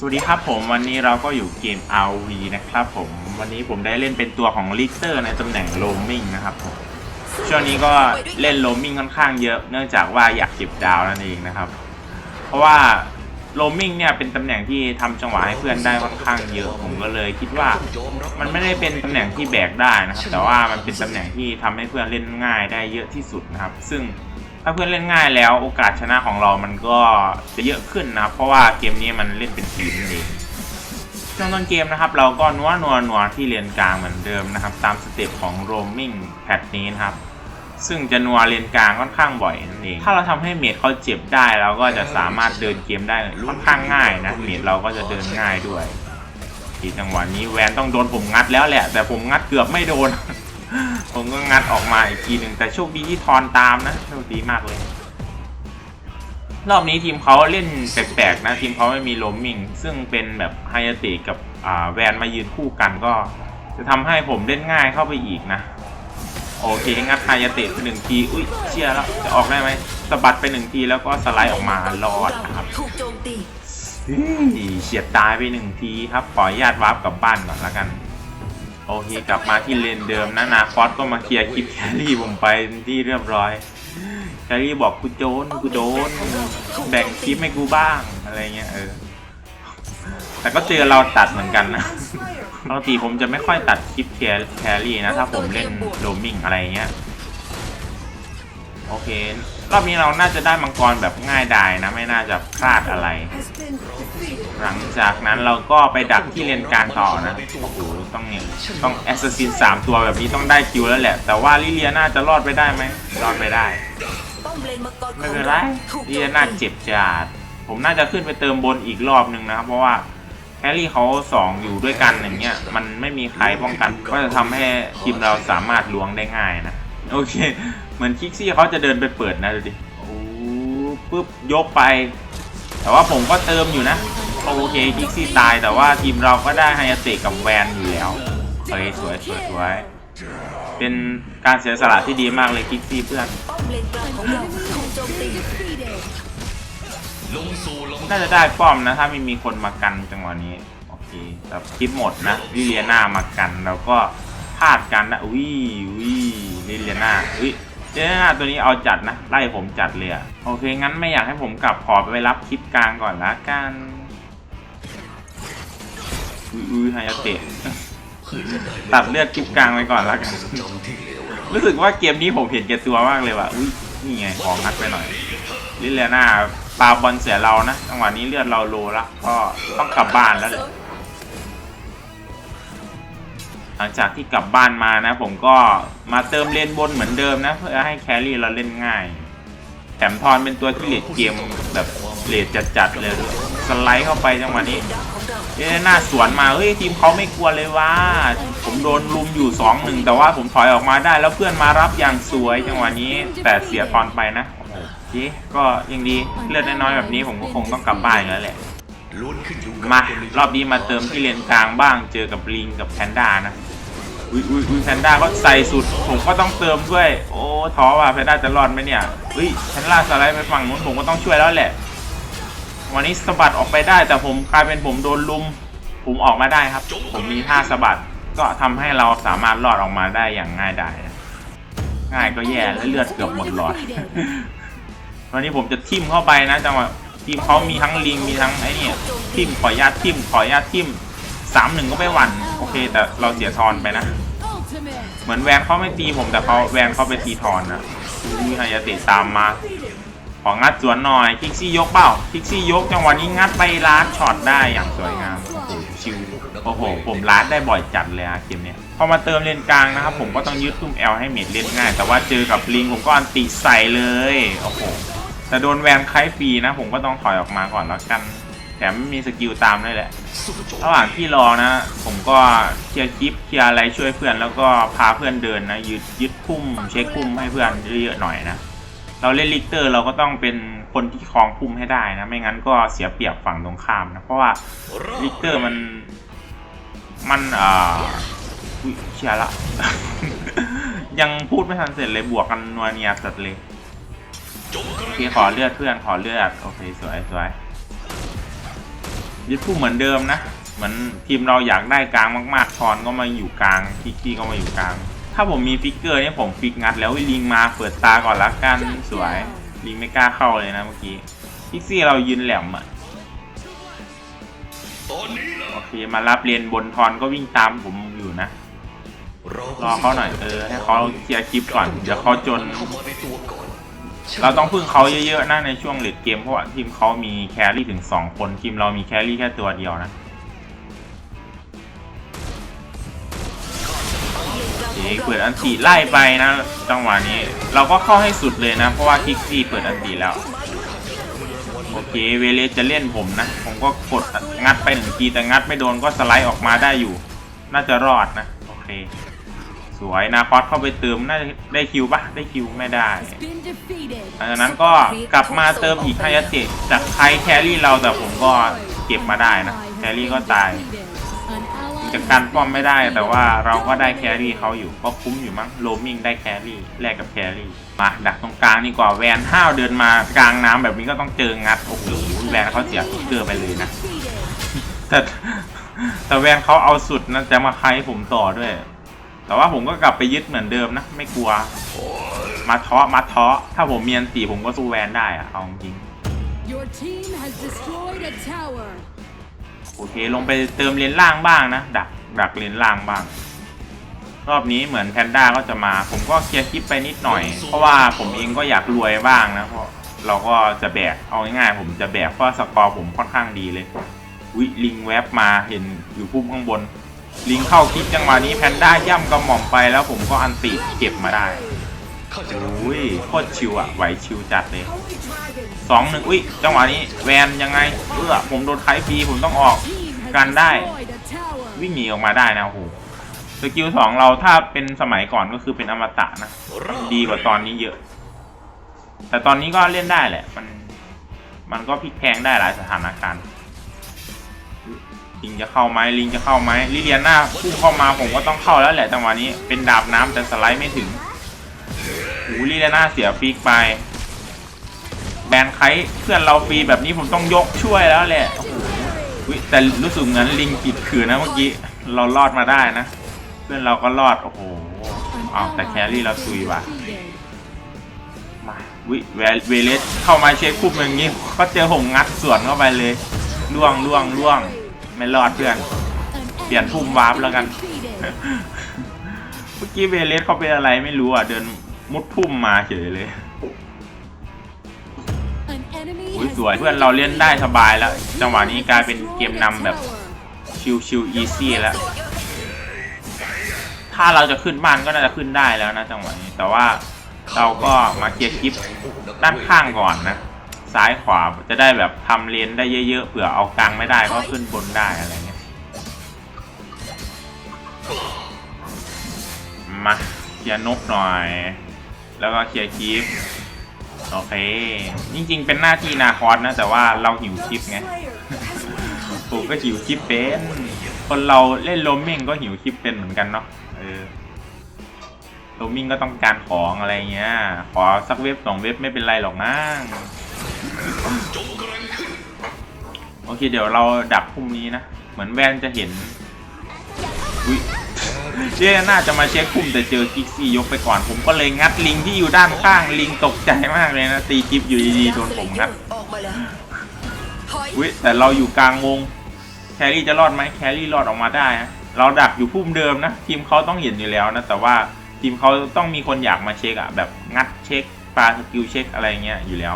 สวัสดีครับผมวันนี้เราก็อยู่เกม RV นะครับผมวันนี้ผมได้เล่นเป็นตัวของลิกเตอร์ในตำแหน่งโรมมิ่งนะครับผมช่วงนี้ก็เล่นโรมมิ่งค่อนข้างเยอะเนื่องจากว่าอยากเก็บดาวนั่นเองนะครับ เพราะว่าโรมมิ่งเนี่ยเป็นตำแหน่งที่ทำจังหวะให้เพื่อนได้ค่อนข้างเยอะผมก็เลยคิดว่ามันไม่ได้เป็นตำแหน่งที่แบกได้นะครับแต่ว่ามันเป็นตำแหน่งที่ทำให้เพื่อนเล่นง่ายได้เยอะที่สุดนะครับ ซึ่ง ถ้าเพื่อนเล่นง่ายแล้วโอกาสชนะของเรามันก็จะเยอะขึ้นนะ เพราะว่าเกมนี้มันเล่นเป็นทีมนั่นเองช่วงต้นเกมนะครับ เราก็นัวนัวนัวที่เลนกลางเหมือนเดิมนะครับ ตามสเต็ปของโรมมิ่งแพทนี้นะครับ ซึ่งจะนัวเลนกลางค่อนข้างบ่อยนั่นเอง ถ้าเราทำให้เมดเขาเจ็บได้เราก็จะสามารถเดินเกมได้ค่อนข้างง่ายนะ เมดเราก็จะเดินง่ายด้วย ที่จังหวะนี้แวนต้องโดนผมงัดแล้วแหละ แต่ผมงัดเกือบไม่โดน ผมก็งัดออกมาอีกทีหนึ่งแต่โชคดีที่ทอนตามนะโชคดีมากเลย รอบนี้ทีมเขาเล่นแปลกๆนะ ทีมเขาไม่มีโรมมิงซึ่งเป็นแบบไฮยาติกับอ่าแวนมายืนคู่กันก็ จะทำให้ผมเล่นง่ายเข้าไปอีกนะ โอเคงัดไฮยาติไปหนึ่งที อุ้ยเชียร์แล้วจะออกได้ไหมสะบัดไปหนึ่งทีแล้วก็สไลด์ออกมารอดนะครับถูกโจมตีเฮ้ยเฉียดตายไปหนึ่งทีครับขออนุญาตวาร์ปกลับบ้านก่อนละกัน โอเคกลับมาที่เลนเดิมนะนาคอสก็มาเคลียร์คลิปแครี่ผมไปที่เรียบร้อยแครี่บอกกูโจนกูโดนแบ่งคลิปให้กูบ้างอะไรเงี้ยเออแต่ก็เจอเราตัดเหมือนกันนะปกติผมจะไม่ค่อยตัดคลิปแคร์แครี่นะถ้าผมเล่นโรมมิ่งอะไรเงี้ยโอเค รอบนี้เราน่าจะได้มังกรแบบง่ายดายนะไม่น่าจะพลาดอะไร หลังจากนั้นเราก็ไปดักที่เลนกลางต่อนะโอ้โหต้องเนี่ยต้องแอสซัสซินสามตัวแบบนี้ต้องได้คิวแล้วแหละ แต่ว่าลิเลียน่าจะรอดไปได้ไหมรอดไปได้ไม่เป็นไรลิเลียน่าเจ็บจัดผมน่าจะขึ้นไปเติมบนอีกรอบหนึ่งนะครับ เพราะว่าแฮร์รี่เขาสองอยู่ด้วยกันอย่างเงี้ยมันไม่มีใครป้องกัน ก็จะทำให้ทีมเราสามารถล้วงได้ง่ายนะ โอเค เหมือนคิกซี่เขาจะเดินไปเปิดนะดูดิโอ้ปุ๊บยกไป แต่ว่าผมก็เติมอยู่นะ โอเคคิกซี่ตาย แต่ว่าทีมเราก็ได้ไฮยาเตะกับแวนอยู่แล้วเฮ้ยสวยสวยสวยเป็นการเสียสละที่ดีมากเลยคิกซี่เพื่อนน่าจะได้ป้อมนะ ถ้าไม่มีคนมากันจังหวะนี้ โอเคแต่คลิปหมดนะลิเลียนามากัน แล้วก็พลาดกันนะอุ้ยอุ้ยลิเลียนาอุ้ย เลียนาตัวนี้เอาจัดนะ ไล่ผมจัดเลยอะโอเค งั้นไม่อยากให้ผมกลับขอไปรับคลิปกลางก่อนละกันอุ้ยอุ้ยไฮยาเตะตัดเลือดคลิปกลางไปก่อนละกัน รู้สึกว่าเกมนี้ผมเห็นแก่ตัวมากเลยว่ะอุ้ยนี่ไงของงัดไปหน่อยลิเลียนาปาบอลเสียเรานะจังหวะนี้เลือดเราโลละก็ต้องกลับบ้านแล้วแหละ หลังจากที่กลับบ้านมานะ ผมก็มาเติมเลนบนเหมือนเดิมนะ เพื่อให้แครี่เราเล่นง่าย แถมทอนเป็นตัวที่เลดเกมแบบเลดจัดๆเลยด้วยสไลด์เข้าไปจังหวะนี้ดักของเอ้หน้าสวนมาเฮ้ยทีมเขาไม่กลัวเลยว่า ผมโดนลุมอยู่สองหนึ่งแต่ว่าผมถอยออกมาได้แล้วเพื่อนมารับอย่างสวยจังหวะนี้ แต่เสียตอนไปนะโอ้โหเจ๊ก็ยังดีเลือดน้อยๆแบบนี้ผมก็คงต้องกลับบ้านแล้วแหละ มารอบนี้มาเติมที่เลนกลางบ้างเจอกับลิงกับแพนด้านะอุ้ยอุ้ยอุ้ยแพนด้าก็ใส่สุด ผมก็ต้องเติมด้วย โอ้ท้อว่ะแพนด้าจะรอดไหมเนี่ยอุ้ยแพนด้าสไลด์ไปฝั่งนู้นผมก็ต้องช่วยแล้วแหละ วันนี้สะบัดออกไปได้แต่ผมกลายเป็นผมโดนลุม ผมออกมาได้ครับ ผมมีท่าสะบัดก็ทำให้เราสามารถรอดออกมาได้อย่างง่ายดายง่ายก็แย่และเลือดเกือบหมดหลอดวันนี้ผมจะทิ่มเข้าไปนะจังหวะ ทีมเขามีทั้งลิงมีทั้งไอ้นี่ทิมขออนุญาตทิมขออนุญาตทิมสามหนึ่งก็ไม่หวั่นโอเค แต่เราเสียทอนไปนะ เหมือนแวนเขาไม่ตีผมแต่เขาแวนเขาไปตีทอนนะอุ้ยฮายาเตะตามมาของงัดสวนหน่อยคิกซี่ยกเปล่าคิกซี่ยกจังหวะนี้งัดไปลาดช็อตได้อย่างสวยงามโอ้โหชิวโอ้โหผมลาดได้บ่อยจัดเลยอะเกมเนี้ยพอมาเติมเลนกลางนะครับผมก็ต้องยืดตุ้มแอลให้เมดเล่นง่าย แต่ว่าเจอกับลิงผมก็อันติใส่เลยโอ้โห แต่โดนแวนไคฟรีนะ ผมก็ต้องถอยออกมาก่อนแล้วกันแถมไม่มีสกิลตามด้วยแหละระหว่างที่รอนะ ผมก็เคลียร์คลิปเคลียร์อะไรช่วยเพื่อนแล้วก็พาเพื่อนเดินนะยึดยึดพุ่มเช็คพุ่มให้เพื่อนเยอะๆหน่อยนะเราเล่นลิกเตอร์เราก็ต้องเป็นคนที่ครองพุ่มให้ได้นะ ไม่งั้นก็เสียเปรียบฝั่งตรงข้ามนะ เพราะว่าลิกเตอร์มันมันเอ่ออุ๊ยเชียร์ละ ยังพูดไม่ทันเสร็จเลยบวกกันนัวเนียสัตว์เลย โอเคขอเลือดเพื่อนขอเลือดโอเคสวยสวยยึดผู้เหมือนเดิมนะเหมือนทีมเราอยากได้กลางมากๆทอนก็มาอยู่กลางคิกกี้ก็มาอยู่กลาง ถ้าผมมีฟิกเกอร์เนี่ยผมฟิกงัดแล้วลิงมาเปิดตาก่อนละกันสวยลิงไม่กล้าเข้าเลยนะเมื่อกี้พิกซี่เรายืนแหลมอะตอนนี้ล่ะโอเคมารับเรียนบนทอนก็วิ่งตามผมอยู่นะรอเขาหน่อยเออให้เขาเคลียร์คลิปก่อนเดี๋ยวเขาจน เราต้องพึ่งเขาเยอะๆนะในช่วงเลดเกมเพราะว่าทีมเขามีแครี่ถึง 2 คนทีมเรามีแครี่แค่ตัวเดียวนะโอเคเปิดอันติไล่ไปนะจังหวะนี้ เราก็เข้าให้สุดเลยนะ เพราะว่าคิกซี่เปิดอันติแล้วโอเคเวเลสจะเล่นผมนะ ผมก็กดงัดไปหนึ่งทีแต่งัดไม่โดนก็สไลด์ออกมาได้อยู่ น่าจะรอดนะ โอเค สวยนาคอสเข้าไปเติมน่าจะได้คิวปะได้คิวไม่ได้ Been defeated. หลังจากนั้นก็กลับมาเติมอีกฮายาเตะจากใครแครี่เราแต่ผมก็เก็บมาได้นะแครี่ก็ตาย An ally จากการป้อมไม่ได้แต่ว่าเราก็ได้แครี่เขาอยู่ก็คุ้มอยู่มั้งโรมิงได้แครี่แลกกับแครี่มาดักตรงกลางนี่กว่าแวนห้าวเดินมากลางน้ำแบบนี้ก็ต้องเจองัดโอ้โหแวนเขาเสียฟิกเกอร์ไปเลยนะ defeated. แต่แต่แวนเขาเอาสุดนะจะมาใครผมต่อด้วย แต่ว่าผมก็กลับไปยึดเหมือนเดิมนะ ไม่กลัว มาเทาะมาเทาะถ้าผมเมียนตีผมก็สู้แวนได้อะเอาจริง Your team has destroyed a tower. โอเคลงไปเติมเลนล่างบ้างนะ ดักดักเลนล่างบ้าง รอบนี้เหมือนแพนด้าก็จะมา ผมก็เคลียร์คลิปไปนิดหน่อย เพราะว่าผมเองก็อยากรวยบ้างนะเพราะเราก็จะแบกเอาง่ายๆผมจะแบกเพราะสกอร์ผมค่อนข้างดีเลยวิลิงแวบมาเห็นอยู่พุ่มข้างบน ลิงเข้าคลิปจังหวะนี้แพนด้าย่ำกระหม่อมไปแล้วผมก็อันติเก็บมาได้อุ้ยโคตรชิวอะไหวชิวจัดเลยสองหนึ่งอุ้ยจังหวะนี้แวนยังไงเออผมโดนไคฟีผมต้องออกกันได้ วิ่งหนีออกมาได้นะโหสกิลสองเราถ้าเป็นสมัยก่อนก็คือเป็นอมตะนะดีกว่าตอนนี้เยอะ แต่ตอนนี้ก็เล่นได้แหละ มัน มันก็พลิกแพลงได้หลายสถานการณ์ ลิงจะเข้าไหมลิงจะเข้าไหมลิเลียน่าพุ่งเข้ามาผมก็ต้องเข้าแล้วแหละจังหวะนี้เป็นดาบน้ำแต่สไลด์ไม่ถึงโอ้โหลิเลียน่าเสียฟิกไป แบนไคเพื่อนเราฟรีแบบนี้ผมต้องยกช่วยแล้วแหละโอ้โหแต่รู้สึกเหมือนลิงกิดขืนนะเมื่อกี้เรารอดมาได้นะ เพื่อนเราก็รอดโอ้โห An อ้าวแต่แครี่เราซุยว่ะมาวิเวเลสเข้ามาเช็คคุบอย่างงี้ ก็เจอหงงัดสวนเข้าไปเลยล่วงล่วงล่วง ไม่รอดเพื่อน An เปลี่ยน enemy พุ่มวาร์ปแล้วกัน defeated. เมื่อกี้เวเลสเขาเป็นอะไรไม่รู้อะ เดินมุดพุ่มมาเฉยเลย An enemy อุ้ย has สวยเพื่อนเราเล่นได้สบายแล้ว จังหวะนี้กลายเป็นเกมนำแบบชิวชิวอีซี่แล้ว ถ้าเราจะขึ้นบ้านก็น่าจะขึ้นได้แล้วนะจังหวะนี้ แต่ว่าเราก็มาเคลียร์คลิปด้านข้างก่อนนะ ซ้ายขวาจะได้แบบทำเลนได้เยอะๆเผื่อเอากลางไม่ได้ก็ขึ้นบนได้อะไรเงี้ยมาเคลียร์นกหน่อย แล้วก็เคลียร์คลิปโอเคจริงๆเป็นหน้าที่นาคอสนะ แต่ว่าเราหิวคลิปไงผมก็หิวคลิปเป็น คนเราเล่นโรมมิ่งก็หิวคลิปเป็นเหมือนกันเนาะเออโรมมิ่งก็ต้องการของอะไรเงี้ย ขอสักเว็บสองเว็บไม่เป็นไรหรอกนะ จงกรังขึ้นโอเคเดี๋ยวเราดักพรุ่งนี้นะ เหมือนแวนจะเห็นอุ้ยเจ๊น่าจะมาเช็คคุมแต่เจอกิกซี่ยกไปก่อน ผมก็เลยงัดลิงที่อยู่ด้านข้างลิงตกใจมากเลยนะ ตีกิฟอยู่ดีๆโดนผมงัดออกมาแล้วถอยอุ้ยแต่เราอยู่กลางวงแครี่จะรอดไหมแครี่รอดออกมาได้นะเราดักอยู่พุ่มเดิมนะทีมเขาต้องเห็นอยู่แล้วนะแต่ว่าทีมเขาต้องมีคนอยากมาเช็คอะแบบงัดเช็คปลาสกิลเช็คอะไรเงี้ยอยู่แล้ว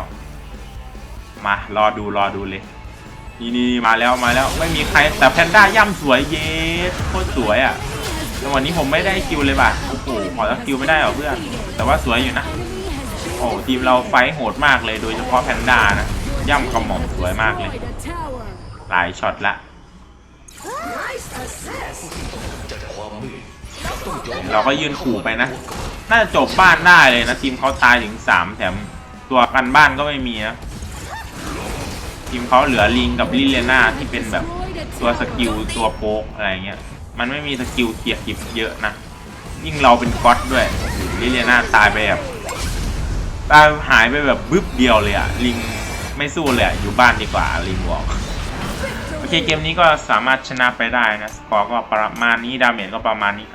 มารอดูรอดูเลย นี่นี่มาแล้วมาแล้วไม่มีใครแต่แพนด้าย่ำสวยเยสโคตรสวยอะ่ะแต่วันนี้ผมไม่ได้คิวเลยป่ะโอ้โหขอสักคิวไม่ได้เหรอเพื่อนแต่ว่าสวยอยู่นะโอ้ทีมเราไฟโหดมากเลยโดยเฉพาะแพนด้านะย่ำกระหม่อมสวยมากเลย หลายช็อตละเราก็ยืนขู่ไปนะ น่าจะจบบ้านได้เลยนะ ทีมเขาตายถึงสามแถมตัวกันบ้านก็ไม่มีนะ ทีมเขาเหลือลิงกับลิเลน่าที่เป็นแบบตัวสกิลตัวโป๊กอะไรเงี้ย มันไม่มีสกิลเคลียร์กิบเยอะนะ ยิ่งเราเป็นก๊อตด้วยลิเลน่าตายไปแบบตายหายไปแบบบึ๊บเดียวเลยอะลิงไม่สู้เลยอะอยู่บ้านดีกว่าลิงบอกโอเคเกมนี้ก็สามารถชนะไปได้นะ สกอร์ก็ประมาณนี้ดาเมจก็ประมาณนี้